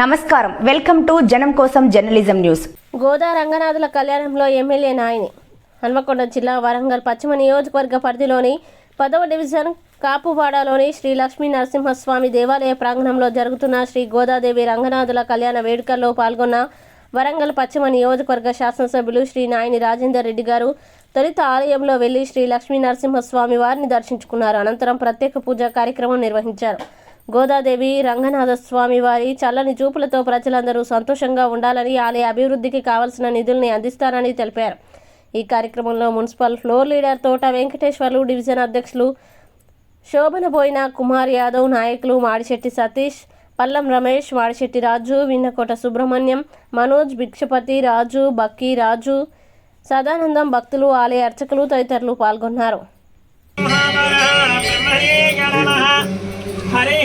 నమస్కారం. Welcome to జనం కోసం జర్నలిజం న్యూస్. గోదా రంగనాథుల కళ్యాణంలో ఎమ్మెల్యే నాయని. హన్మకొండ జిల్లా వరంగల్ పశ్చిమ నియోజకవర్గ పరిధిలోని పదవ డివిజన్ కాపువాడలోని శ్రీ లక్ష్మీ నరసింహస్వామి దేవాలయ ప్రాంగణంలో జరుగుతున్న శ్రీ గోదాదేవి రంగనాథుల కళ్యాణ వేడుకల్లో పాల్గొన్న వరంగల్ పశ్చిమ నియోజకవర్గ శాసనసభ్యులు శ్రీ నాయని రాజేందర్ రెడ్డి గారు తొలుత ఆలయంలో వెళ్ళి శ్రీ లక్ష్మీ నరసింహస్వామి వారిని దర్శించుకున్నారు. అనంతరం ప్రత్యేక పూజా కార్యక్రమం నిర్వహించారు. గోదాదేవి రంగనాథస్వామి వారి చల్లని చూపులతో ప్రజలందరూ సంతోషంగా ఉండాలని ఆలయ అభివృద్ధికి కావలసిన నిధుల్ని అందిస్తారని తెలిపారు. ఈ కార్యక్రమంలో మున్సిపల్ ఫ్లోర్ లీడర్ తోట వెంకటేశ్వర్లు డివిజన్ అధ్యక్షులు శోభనబోయిన కుమార్ యాదవ్ నాయకులు మాడిశెట్టి సతీష్ పల్లం రమేష్ మాడిశెట్టి రాజు విన్నకోట సుబ్రహ్మణ్యం మనోజ్ భిక్షపతి రాజు బక్కి రాజు సదానందం భక్తులు ఆలయ అర్చకులు తదితరులు పాల్గొన్నారు. హరి